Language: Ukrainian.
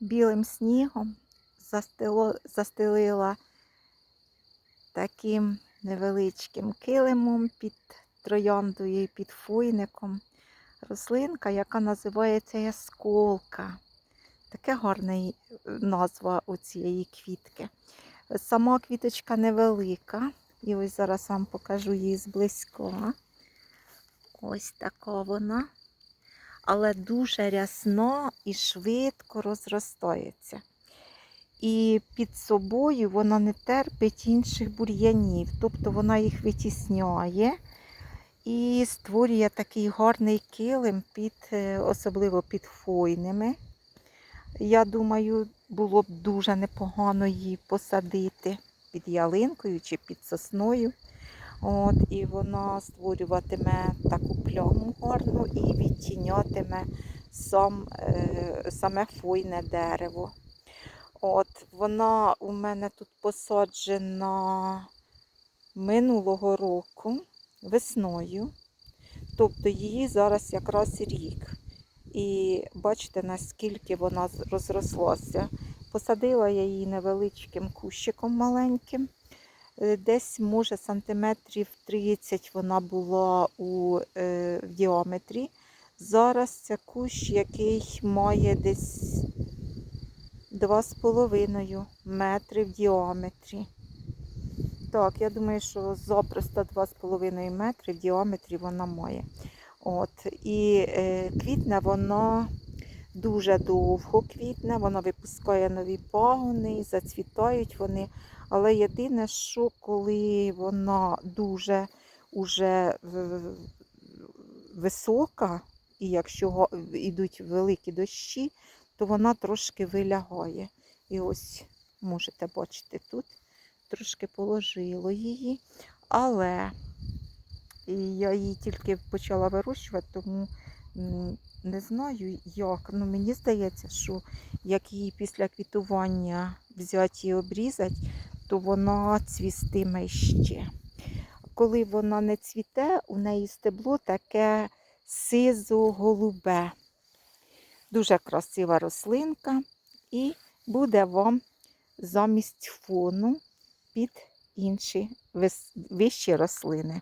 білим снігом, застило, застелила таким невеличким килимом під трояндою і під фуйником. Рослинка, яка називається ясколка. Таке гарна назва у цієї квітки. Сама квіточка невелика. І ось зараз вам покажу її зблизька. Ось така вона. Але дуже рясна і швидко розростається. І під собою вона не терпить інших бур'янів, тобто вона їх витісняє і створює такий гарний килим, під, е, особливо під хвойними. Я думаю, було б дуже непогано її посадити під ялинкою чи під сосною. От, і вона створюватиме таку пляму гарну і відтінятиме сам, е, саме хвойне дерево. От, вона у мене тут посаджена минулого року весною. Тобто її зараз якраз рік. І бачите, наскільки вона розрослася. Посадила я її невеличким кущиком маленьким. Е, Десь, може, сантиметрів 30 вона була у е, в діаметрі. Зараз це кущ, який має десь 2,5 метри в діаметрі. Так, я думаю, що запросто 2,5 метри в діаметрі вона має. От, і е, квітне вона дуже довго квітне, вона випускає нові пагони, зацвітають вони. Але єдине, що коли вона дуже уже висока, і якщо йдуть великі дощі, то вона трошки вилягає. І ось можете бачити тут, трошки положило її. Але я її тільки почала вирощувати, тому не знаю як. Ну, мені здається, що як її після квітування взяти і обрізати, то вона цвістиме ще. Коли вона не цвіте, у неї стебло таке сизо-голубе. Дуже красива рослинка і буде вам замість фону під інші вищі рослини.